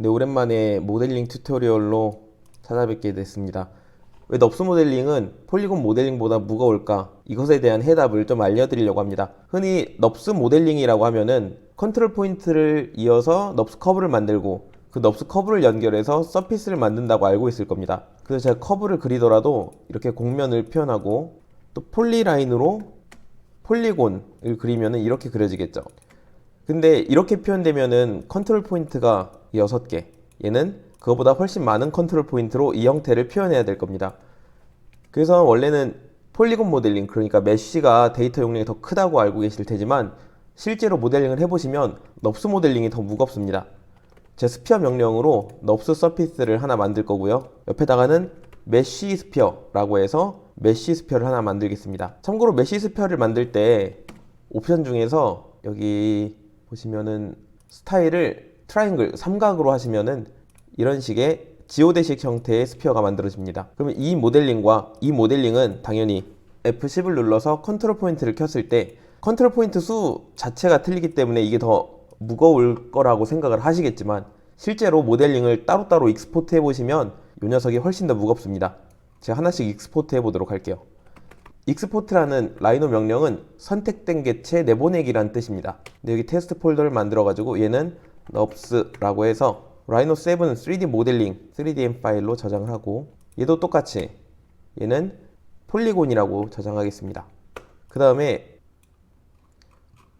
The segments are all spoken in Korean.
네, 오랜만에 모델링 튜토리얼로 찾아뵙게 됐습니다. 왜 넙스 모델링은 폴리곤 모델링보다 무거울까? 이것에 대한 해답을 좀 알려드리려고 합니다. 흔히 넙스 모델링이라고 하면은 컨트롤 포인트를 이어서 넙스 커브를 만들고 그 넙스 커브를 연결해서 서피스를 만든다고 알고 있을 겁니다. 그래서 제가 커브를 그리더라도 이렇게 곡면을 표현하고 또 폴리 라인으로 폴리곤을 그리면은 이렇게 그려지겠죠. 근데 이렇게 표현되면은 컨트롤 포인트가 6개. 얘는 그거보다 훨씬 많은 컨트롤 포인트로 이 형태를 표현해야 될 겁니다. 그래서 원래는 폴리곤 모델링, 그러니까 메쉬가 데이터 용량이 더 크다고 알고 계실 테지만 실제로 모델링을 해보시면 넙스 모델링이 더 무겁습니다. 제 스피어 명령으로 넙스 서피스를 하나 만들 거고요. 옆에다가는 메쉬 스피어라고 해서 메쉬 스피어를 하나 만들겠습니다. 참고로 메쉬 스피어를 만들 때 옵션 중에서 여기 보시면은 스타일을 트라이앵글 삼각으로 하시면은 이런 식의 지오대식 형태의 스피어가 만들어집니다. 그러면 이 모델링과 이 모델링은 당연히 F10을 눌러서 컨트롤 포인트를 켰을 때 컨트롤 포인트 수 자체가 틀리기 때문에 이게 더 무거울 거라고 생각을 하시겠지만 실제로 모델링을 따로따로 익스포트 해보시면 이 녀석이 훨씬 더 무겁습니다. 제가 하나씩 익스포트 해보도록 할게요. 익스포트라는 라이노 명령은 선택된 개체 내보내기란 뜻입니다. 근데 여기 테스트 폴더를 만들어가지고 얘는 nubs라고 해서 라이노 7 3D 모델링 3DM 파일로 저장을 하고 얘도 똑같이 얘는 폴리곤이라고 저장하겠습니다. 그 다음에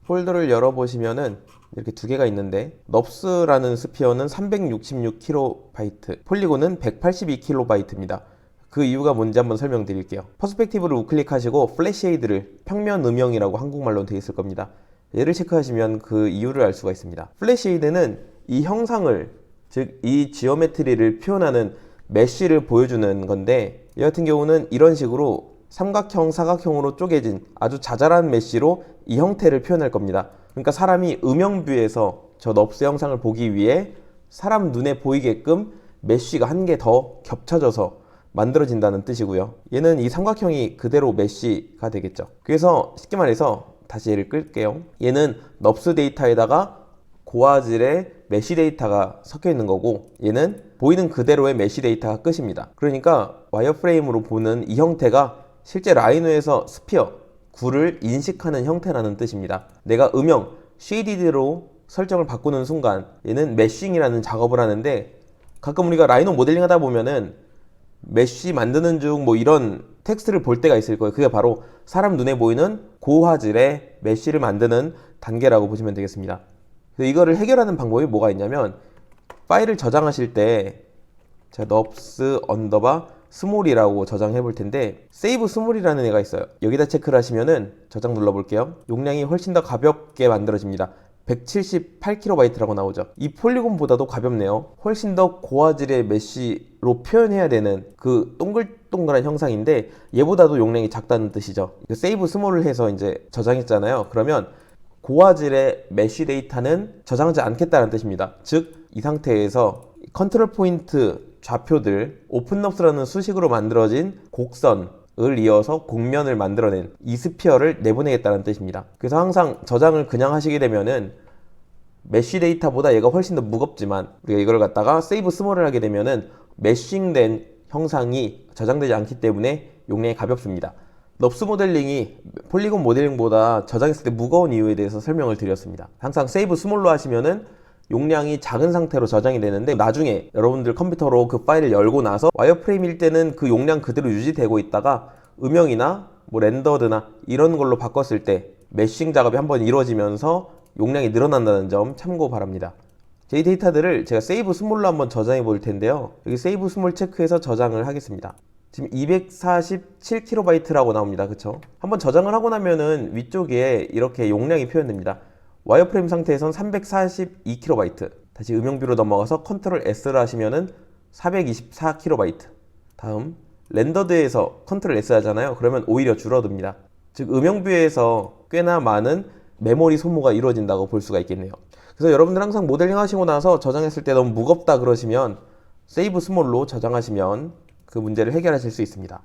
폴더를 열어보시면은 이렇게 두 개가 있는데 넙스라는 스피어는 366KB, 폴리곤은 182KB입니다. 그 이유가 뭔지 한번 설명드릴게요. 퍼스펙티브를 우클릭하시고 플래시에이드를 평면 음영이라고 한국말로 되어 있을 겁니다. 얘를 체크하시면 그 이유를 알 수가 있습니다. 플래시에이드는 이 형상을 즉 이 지오메트리를 표현하는 메쉬를 보여주는 건데 얘 같은 경우는 이런 식으로 삼각형, 사각형으로 쪼개진 아주 자잘한 메쉬로 이 형태를 표현할 겁니다. 그러니까 사람이 음영뷰에서 저 넙스 영상을 보기 위해 사람 눈에 보이게끔 메쉬가 한 개 더 겹쳐져서 만들어진다는 뜻이고요. 얘는 이 삼각형이 그대로 메쉬가 되겠죠. 그래서 쉽게 말해서 다시 얘를 끌게요. 얘는 넙스 데이터에다가 고화질의 메쉬 데이터가 섞여 있는 거고 얘는 보이는 그대로의 메쉬 데이터가 끝입니다. 그러니까 와이어프레임으로 보는 이 형태가 실제 라이노에서 스피어, 굴을 인식하는 형태라는 뜻입니다. 내가 음영, 쉐이디드로 설정을 바꾸는 순간 얘는 메쉬ing이라는 작업을 하는데 가끔 우리가 라이노 모델링 하다 보면은 메쉬 만드는 중 뭐 이런 텍스트를 볼 때가 있을 거예요. 그게 바로 사람 눈에 보이는 고화질의 메쉬를 만드는 단계라고 보시면 되겠습니다. 이거를 해결하는 방법이 뭐가 있냐면 파일을 저장하실 때 제가 nubs 언더바 스몰이라고 저장해 볼 텐데 세이브 스몰이라는 애가 있어요. 여기다 체크를 하시면은 저장 눌러 볼게요. 용량이 훨씬 더 가볍게 만들어집니다. 178KB라고 나오죠. 이 폴리곤보다도 가볍네요. 훨씬 더 고화질의 메쉬로 표현해야 되는 그 동글동글한 형상인데 얘보다도 용량이 작다는 뜻이죠. 세이브 스몰을 해서 이제 저장했잖아요. 그러면 고화질의 메쉬 데이터는 저장하지 않겠다는 뜻입니다. 즉 이 상태에서 컨트롤 포인트 좌표들 오픈넙스라는 수식으로 만들어진 곡선 을 이어서 곡면을 만들어낸 이 스피어를 내보내겠다는 뜻입니다. 그래서 항상 저장을 그냥 하시게 되면은 메쉬 데이터보다 얘가 훨씬 더 무겁지만 우리가 이걸 갖다가 세이브 스몰을 하게 되면은 메싱된 형상이 저장되지 않기 때문에 용량이 가볍습니다. 넙스 모델링이 폴리곤 모델링보다 저장했을 때 무거운 이유에 대해서 설명을 드렸습니다. 항상 세이브 스몰로 하시면은 용량이 작은 상태로 저장이 되는데 나중에 여러분들 컴퓨터로 그 파일을 열고 나서 와이어프레임일 때는 그 용량 그대로 유지되고 있다가 음영이나 뭐 렌더드나 이런 걸로 바꿨을 때 메싱 작업이 한번 이루어지면서 용량이 늘어난다는 점 참고 바랍니다. 제 데이터들을 제가 세이브 스몰로 한번 저장해 볼 텐데요. 여기 세이브 스몰 체크해서 저장을 하겠습니다. 지금 247KB라고 나옵니다. 그쵸? 한번 저장을 하고 나면은 위쪽에 이렇게 용량이 표현됩니다. 와이어프레임 상태에선 342KB. 다시 음영뷰로 넘어가서 컨트롤 S를 하시면은 424KB. 다음 렌더드에서 컨트롤 S 하잖아요. 그러면 오히려 줄어듭니다. 즉 음영뷰에서 꽤나 많은 메모리 소모가 이루어진다고 볼 수가 있겠네요. 그래서 여러분들 항상 모델링 하시고 나서 저장했을 때 너무 무겁다 그러시면 세이브 스몰로 저장하시면 그 문제를 해결하실 수 있습니다.